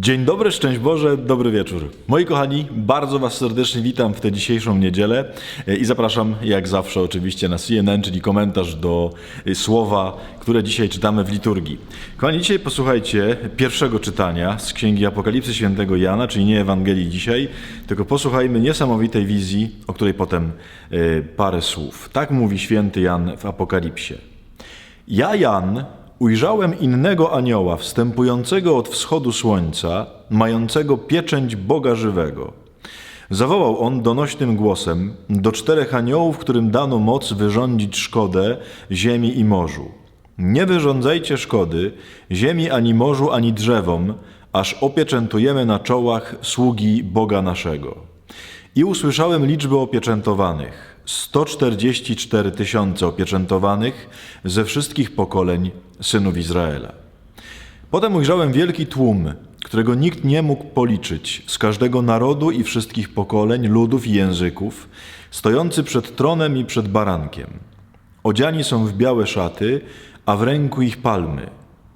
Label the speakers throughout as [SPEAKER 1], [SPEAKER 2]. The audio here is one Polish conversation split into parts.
[SPEAKER 1] Dzień dobry, szczęść Boże, dobry wieczór. Moi kochani, bardzo Was serdecznie witam w tę dzisiejszą niedzielę e, i zapraszam jak zawsze oczywiście na CNN, czyli komentarz do e, słowa, które dzisiaj czytamy w liturgii. Kochani, dzisiaj posłuchajcie pierwszego czytania z Księgi Apokalipsy Świętego Jana, czyli nie Ewangelii dzisiaj, tylko posłuchajmy niesamowitej wizji, o której potem e, parę słów. Tak mówi święty Jan w Apokalipsie. Ja, Jan, ujrzałem innego anioła wstępującego od wschodu słońca, mającego pieczęć Boga żywego. Zawołał on donośnym głosem do czterech aniołów, którym dano moc wyrządzić szkodę ziemi i morzu. Nie wyrządzajcie szkody ziemi ani morzu, ani drzewom, aż opieczętujemy na czołach sługi Boga naszego. I usłyszałem liczbę opieczętowanych. 144 tysiące opieczętowanych ze wszystkich pokoleń synów Izraela. Potem ujrzałem wielki tłum, którego nikt nie mógł policzyć, z każdego narodu i wszystkich pokoleń, ludów i języków, stojący przed tronem i przed barankiem. Odziani są w białe szaty, a w ręku ich palmy.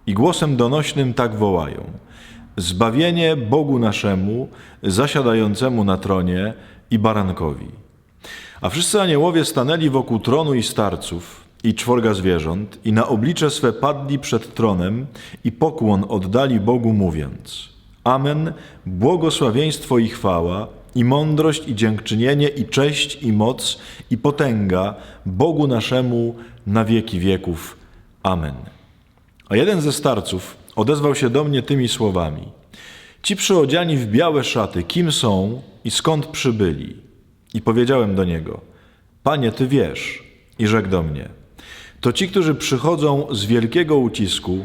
[SPEAKER 1] I głosem donośnym tak wołają: Zbawienie Bogu naszemu, zasiadającemu na tronie i barankowi. A wszyscy aniołowie stanęli wokół tronu i starców i czworga zwierząt i na oblicze swe padli przed tronem i pokłon oddali Bogu mówiąc Amen, błogosławieństwo i chwała i mądrość i dziękczynienie i cześć i moc i potęga Bogu naszemu na wieki wieków. Amen. A jeden ze starców odezwał się do mnie tymi słowami Ci przyodziani w białe szaty, kim są i skąd przybyli? I powiedziałem do niego: Panie, ty wiesz. I rzekł do mnie: To ci, którzy przychodzą z wielkiego ucisku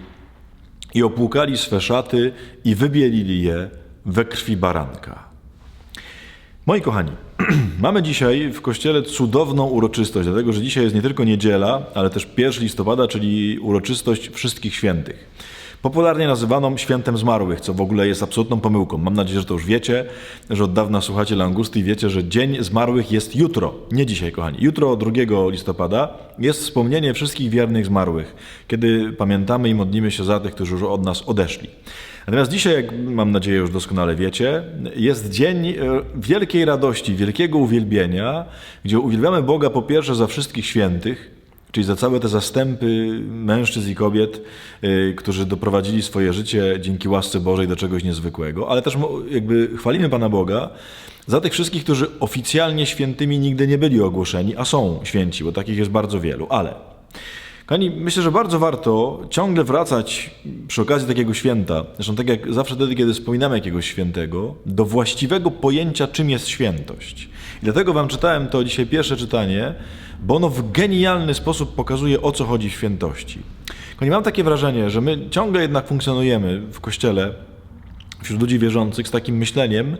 [SPEAKER 1] i opłukali swe szaty i wybielili je we krwi baranka. Moi kochani, mamy dzisiaj w kościele cudowną uroczystość, dlatego że dzisiaj jest nie tylko niedziela, ale też 1 listopada, czyli uroczystość wszystkich świętych. Popularnie nazywaną świętem zmarłych, co w ogóle jest absolutną pomyłką. Mam nadzieję, że to już wiecie, że od dawna słuchacie Langusty i wiecie, że Dzień Zmarłych jest jutro, nie dzisiaj, kochani. Jutro, 2 listopada, jest wspomnienie wszystkich wiernych zmarłych, kiedy pamiętamy i modlimy się za tych, którzy już od nas odeszli. Natomiast dzisiaj, jak mam nadzieję już doskonale wiecie, jest dzień e, wielkiej radości, wielkiego uwielbienia, gdzie uwielbiamy Boga po pierwsze za wszystkich świętych, Czyli za całe te zastępy mężczyzn i kobiet, y, którzy doprowadzili swoje życie dzięki łasce Bożej do czegoś niezwykłego, ale też jakby chwalimy Pana Boga za tych wszystkich, którzy oficjalnie świętymi nigdy nie byli ogłoszeni, a są święci, bo takich jest bardzo wielu. Ale, kochani, myślę, że bardzo warto ciągle wracać przy okazji takiego święta, zresztą tak jak zawsze wtedy, kiedy wspominamy jakiegoś świętego, do właściwego pojęcia, czym jest świętość. I dlatego Wam czytałem to dzisiaj pierwsze czytanie, bo ono w genialny sposób pokazuje, o co chodzi w świętości. Kochani, mam takie wrażenie, że my ciągle jednak funkcjonujemy w Kościele, wśród ludzi wierzących, z takim myśleniem,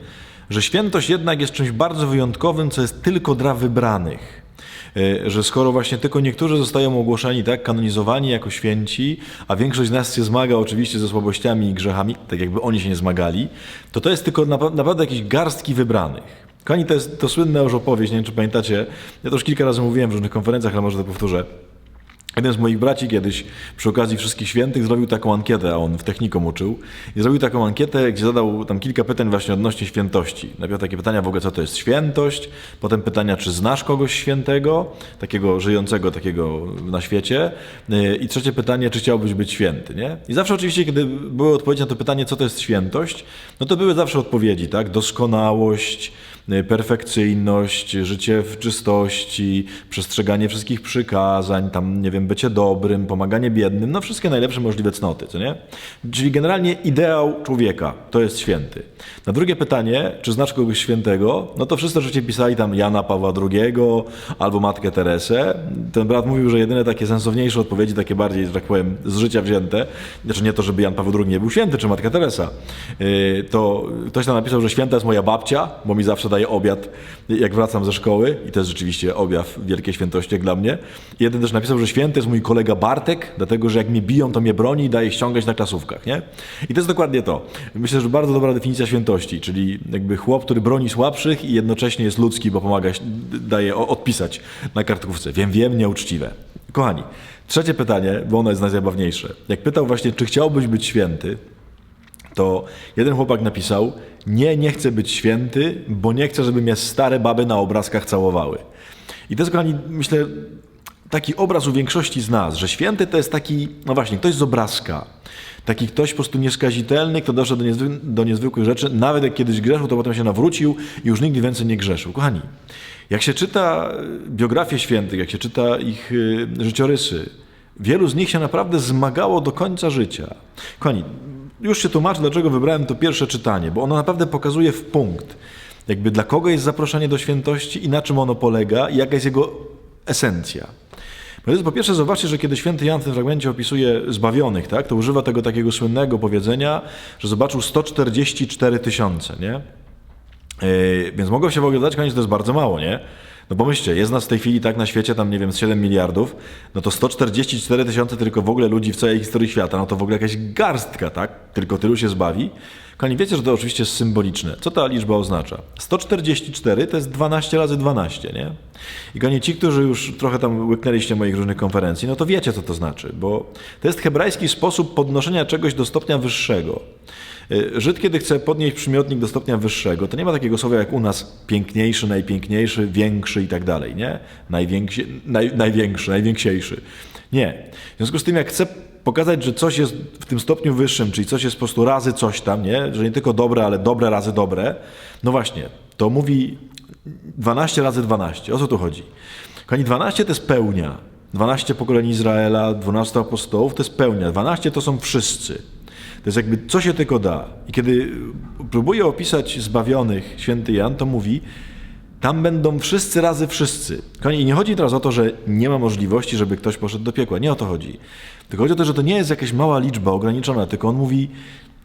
[SPEAKER 1] że świętość jednak jest czymś bardzo wyjątkowym, co jest tylko dla wybranych. E, Że skoro właśnie tylko niektórzy zostają ogłoszeni, tak, kanonizowani jako święci, a większość z nas się zmaga oczywiście ze słabościami i grzechami, tak jakby oni się nie zmagali, to to jest tylko naprawdę jakieś garstki wybranych. Kochani, to jest to słynna już opowieść, nie wiem czy pamiętacie, ja to już kilka razy mówiłem w różnych konferencjach, ale może to powtórzę. Jeden z moich braci kiedyś przy okazji Wszystkich Świętych zrobił taką ankietę, a on w technikum uczył, i zrobił taką ankietę, gdzie zadał tam kilka pytań właśnie odnośnie świętości. Najpierw takie pytania w ogóle, co to jest świętość, potem pytania, czy znasz kogoś świętego, takiego żyjącego, takiego na świecie, Yy, i trzecie pytanie, czy chciałbyś być święty, nie? I zawsze oczywiście, kiedy były odpowiedzi na to pytanie, co to jest świętość, no to były zawsze odpowiedzi, tak? Doskonałość, perfekcyjność, życie w czystości, przestrzeganie wszystkich przykazań, tam, nie wiem, bycie dobrym, pomaganie biednym, no wszystkie najlepsze możliwe cnoty, co nie? Czyli generalnie ideał człowieka to jest święty. Na drugie pytanie, czy znasz kogoś świętego, no to wszyscy oczywiście pisali tam Jana Pawła II albo Matkę Teresę. Ten brat mówił, że jedyne takie sensowniejsze odpowiedzi, takie bardziej, że tak powiem, z życia wzięte, znaczy nie to, żeby Jan Paweł II nie był święty, czy Matka Teresa, yy, to ktoś tam napisał, że święta jest moja babcia, bo mi zawsze daje obiad, jak wracam ze szkoły i to jest rzeczywiście objaw wielkiej świętości jak dla mnie. Jeden też napisał, że święty jest mój kolega Bartek, dlatego, że jak mnie biją, to mnie broni i daje ściągać na klasówkach, nie? I to jest dokładnie to. Myślę, że bardzo dobra definicja świętości, czyli jakby chłop, który broni słabszych i jednocześnie jest ludzki, bo pomaga, daje odpisać na kartkówce. Wiem, wiem, nieuczciwe. Kochani, trzecie pytanie, bo ono jest najzabawniejsze. Jak pytał właśnie, czy chciałbyś być święty, to jeden chłopak napisał: Nie, nie chcę być święty, bo nie chcę, żeby mnie stare baby na obrazkach całowały. I to jest, kochani, myślę, taki obraz u większości z nas, że święty to jest taki, no właśnie, ktoś z obrazka. Taki ktoś po prostu nieskazitelny, kto doszedł do, niezwy, do niezwykłych rzeczy, nawet jak kiedyś grzeszył, to potem się nawrócił i już nigdy więcej nie grzeszył. Kochani, jak się czyta biografię świętych, jak się czyta ich y, życiorysy, wielu z nich się naprawdę zmagało do końca życia. Kochani, już się tłumaczę, dlaczego wybrałem to pierwsze czytanie, bo ono naprawdę pokazuje w punkt, jakby dla kogo jest zaproszenie do świętości i na czym ono polega i jaka jest jego esencja. Po pierwsze, zobaczcie, że kiedy święty Jan w tym fragmencie opisuje zbawionych, tak, to używa tego takiego słynnego powiedzenia, że zobaczył 144 tysiące, nie? Yy, więc mogło się w ogóle dać, koniec to jest bardzo mało, nie? No pomyślcie, jest nas w tej chwili tak na świecie, tam nie wiem, z 7 miliardów, no to 144 tysiące tylko w ogóle ludzi w całej historii świata, no to w ogóle jakaś garstka, tak? Tylko tylu się zbawi. Kochani, wiecie, że to oczywiście jest symboliczne. Co ta liczba oznacza? 144 to jest 12 razy 12, nie? I kochani, ci, którzy już trochę tam łyknęliście moich różnych konferencji, no to wiecie, co to znaczy, bo to jest hebrajski sposób podnoszenia czegoś do stopnia wyższego. Y, Żyd, kiedy chce podnieść przymiotnik do stopnia wyższego, to nie ma takiego słowa jak u nas piękniejszy, najpiękniejszy, większy i tak dalej, nie? Największy, naj, największy, najwięksiejszy. Nie. W związku z tym, jak chcę pokazać, że coś jest w tym stopniu wyższym, czyli coś jest po prostu razy coś tam, nie? Że nie tylko dobre, ale dobre razy dobre, no właśnie, to mówi 12 razy 12. O co tu chodzi? Kochani, 12 to jest pełnia. 12 pokoleń Izraela, 12 apostołów to jest pełnia. 12 to są wszyscy. To jest jakby, co się tylko da. I kiedy próbuje opisać zbawionych święty Jan, to mówi, tam będą wszyscy razy wszyscy. I nie chodzi teraz o to, że nie ma możliwości, żeby ktoś poszedł do piekła. Nie o to chodzi. Tylko chodzi o to, że to nie jest jakaś mała liczba ograniczona, tylko on mówi,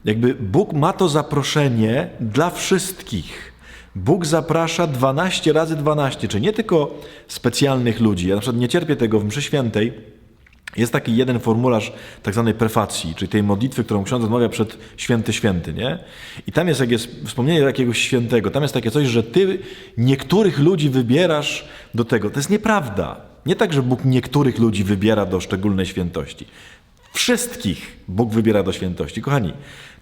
[SPEAKER 1] jakby Bóg ma to zaproszenie dla wszystkich. Bóg zaprasza 12 razy 12, czyli nie tylko specjalnych ludzi. Ja na przykład nie cierpię tego w mszy świętej, jest taki jeden formularz tak zwanej prefacji, czyli tej modlitwy, którą ksiądz odmawia przed święty święty, nie? I tam jest, jak jest wspomnienie jakiegoś świętego, tam jest takie coś, że ty niektórych ludzi wybierasz do tego. To jest nieprawda. Nie tak, że Bóg niektórych ludzi wybiera do szczególnej świętości. Wszystkich Bóg wybiera do świętości. Kochani,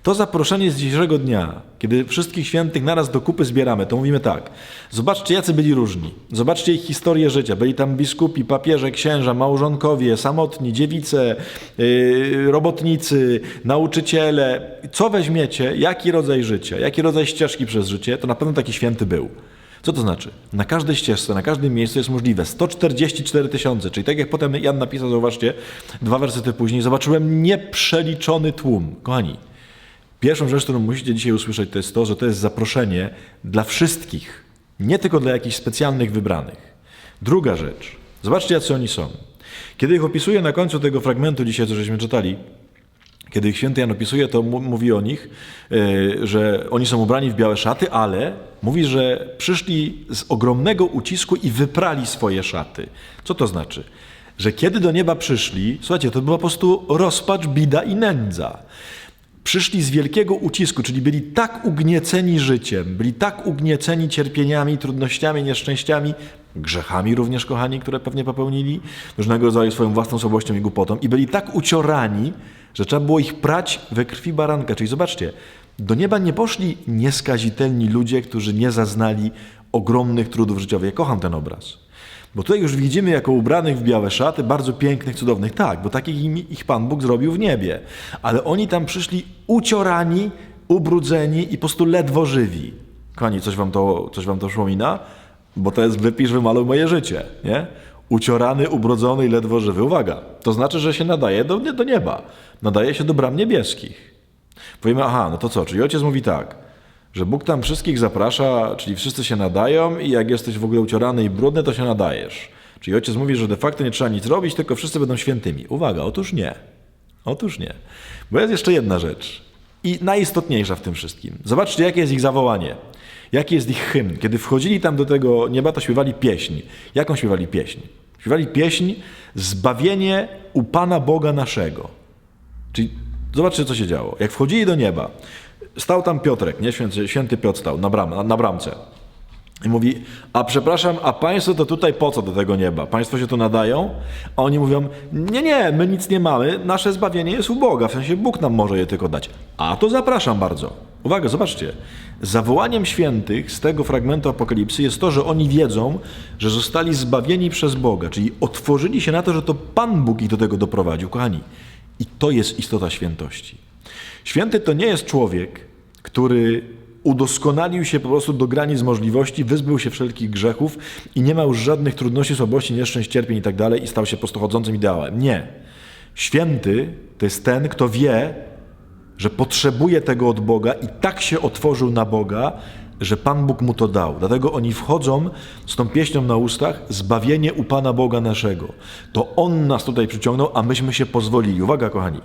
[SPEAKER 1] to zaproszenie z dzisiejszego dnia, kiedy wszystkich świętych naraz do kupy zbieramy, to mówimy tak. Zobaczcie, jacy byli różni. Zobaczcie ich historię życia. Byli tam biskupi, papieże, księża, małżonkowie, samotni, dziewice, yy, robotnicy, nauczyciele. Co weźmiecie, jaki rodzaj życia, jaki rodzaj ścieżki przez życie, to na pewno taki święty był. Co to znaczy? Na każdej ścieżce, na każdym miejscu jest możliwe 144 tysiące, czyli tak jak potem Jan napisał, zauważcie, dwa wersety później, zobaczyłem nieprzeliczony tłum. Kochani, Pierwszą rzecz, którą musicie dzisiaj usłyszeć, to jest to, że to jest zaproszenie dla wszystkich, nie tylko dla jakichś specjalnych wybranych. Druga rzecz, zobaczcie, jacy oni są. Kiedy ich opisuje na końcu tego fragmentu dzisiaj, co żeśmy czytali, kiedy ich święty Jan opisuje, to mówi o nich, e, że oni są ubrani w białe szaty, ale mówi, że przyszli z ogromnego ucisku i wyprali swoje szaty. Co to znaczy? Że kiedy do nieba przyszli, słuchajcie, to była po prostu rozpacz, bida i nędza przyszli z wielkiego ucisku, czyli byli tak ugnieceni życiem, byli tak ugnieceni cierpieniami, trudnościami, nieszczęściami, grzechami również, kochani, które pewnie popełnili, różnego rodzaju swoją własną słabością i głupotą, i byli tak uciorani, że trzeba było ich prać we krwi baranka. Czyli zobaczcie, do nieba nie poszli nieskazitelni ludzie, którzy nie zaznali ogromnych trudów życiowych. Ja kocham ten obraz. Bo tutaj już widzimy jako ubranych w białe szaty, bardzo pięknych, cudownych. Tak, bo takich ich Pan Bóg zrobił w niebie. Ale oni tam przyszli uciorani, ubrudzeni i po prostu ledwo żywi. Kochani, coś wam to, coś wam to przypomina? Bo to jest wypisz, wymaluj moje życie, nie? Uciorany, ubrudzony i ledwo żywy. Uwaga, to znaczy, że się nadaje do, do nieba. Nadaje się do bram niebieskich. Powiemy, aha, no to co? Czyli ojciec mówi tak, że Bóg tam wszystkich zaprasza, czyli wszyscy się nadają i jak jesteś w ogóle uciorany i brudny, to się nadajesz. Czyli ojciec mówi, że de facto nie trzeba nic robić, tylko wszyscy będą świętymi. Uwaga, otóż nie. Otóż nie. Bo jest jeszcze jedna rzecz i najistotniejsza w tym wszystkim. Zobaczcie, jakie jest ich zawołanie. Jaki jest ich hymn. Kiedy wchodzili tam do tego nieba, to śpiewali pieśń. Jaką śpiewali pieśń? Śpiewali pieśń Zbawienie u Pana Boga naszego. Czyli zobaczcie, co się działo. Jak wchodzili do nieba, Stał tam Piotrek, nie? Święty, święty Piotr stał na, bram, na, na bramce. I mówi, a przepraszam, a państwo to tutaj po co do tego nieba? Państwo się tu nadają? A oni mówią, nie, nie, my nic nie mamy, nasze zbawienie jest u Boga, w sensie Bóg nam może je tylko dać. A to zapraszam bardzo. Uwaga, zobaczcie. Zawołaniem świętych z tego fragmentu Apokalipsy jest to, że oni wiedzą, że zostali zbawieni przez Boga, czyli otworzyli się na to, że to Pan Bóg ich do tego doprowadził. Kochani, i to jest istota świętości. Święty to nie jest człowiek, który udoskonalił się po prostu do granic możliwości, wyzbył się wszelkich grzechów i nie ma już żadnych trudności, słabości, nieszczęść, cierpień i tak i stał się po prostu ideałem. Nie. Święty to jest ten, kto wie, że potrzebuje tego od Boga i tak się otworzył na Boga, że Pan Bóg mu to dał. Dlatego oni wchodzą z tą pieśnią na ustach, zbawienie u Pana Boga naszego. To On nas tutaj przyciągnął, a myśmy się pozwolili. Uwaga, kochani.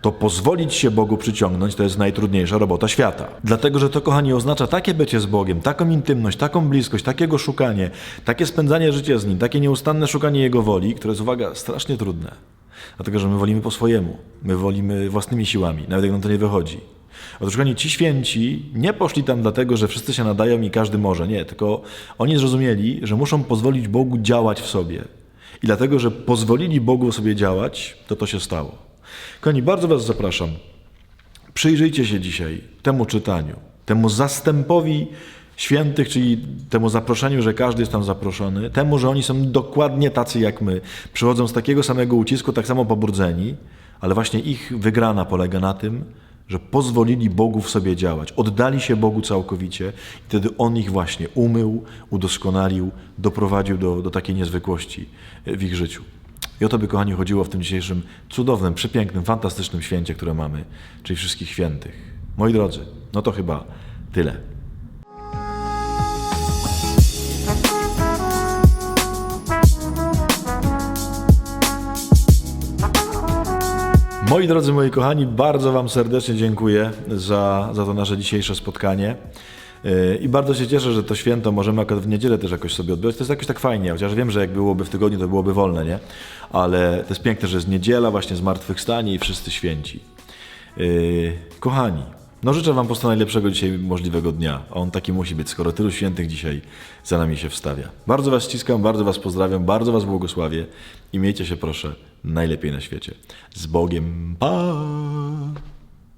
[SPEAKER 1] To pozwolić się Bogu przyciągnąć to jest najtrudniejsza robota świata. Dlatego, że to, kochani, oznacza takie bycie z Bogiem, taką intymność, taką bliskość, takiego szukanie, takie spędzanie życia z Nim, takie nieustanne szukanie Jego woli, które jest, uwaga, strasznie trudne. Dlatego, że my wolimy po swojemu. My wolimy własnymi siłami, nawet jak nam to nie wychodzi. Otóż, kochani, ci święci nie poszli tam dlatego, że wszyscy się nadają i każdy może. Nie, tylko oni zrozumieli, że muszą pozwolić Bogu działać w sobie. I dlatego, że pozwolili Bogu sobie działać, to to się stało. Kochani, bardzo Was zapraszam. Przyjrzyjcie się dzisiaj temu czytaniu, temu zastępowi świętych, czyli temu zaproszeniu, że każdy jest tam zaproszony, temu, że oni są dokładnie tacy jak my, przychodzą z takiego samego ucisku, tak samo pobudzeni, ale właśnie ich wygrana polega na tym, że pozwolili Bogu w sobie działać, oddali się Bogu całkowicie i wtedy On ich właśnie umył, udoskonalił, doprowadził do, do takiej niezwykłości w ich życiu. I o to by, kochani, chodziło w tym dzisiejszym cudownym, przepięknym, fantastycznym święcie, które mamy, czyli wszystkich świętych. Moi drodzy, no to chyba tyle. Moi drodzy, moi kochani, bardzo Wam serdecznie dziękuję za, za to nasze dzisiejsze spotkanie. Yy, I bardzo się cieszę, że to święto możemy akurat w niedzielę też jakoś sobie odbywać. To jest jakoś tak fajnie, chociaż wiem, że jak byłoby w tygodniu, to byłoby wolne, nie? Ale to jest piękne, że jest niedziela, właśnie zmartwychwstanie i wszyscy święci. Yy, kochani, no życzę Wam po prostu najlepszego dzisiaj możliwego dnia. A On taki musi być, skoro tylu świętych dzisiaj za nami się wstawia. Bardzo Was ściskam, bardzo Was pozdrawiam, bardzo Was błogosławię i miejcie się proszę najlepiej na świecie. Z Bogiem, pa!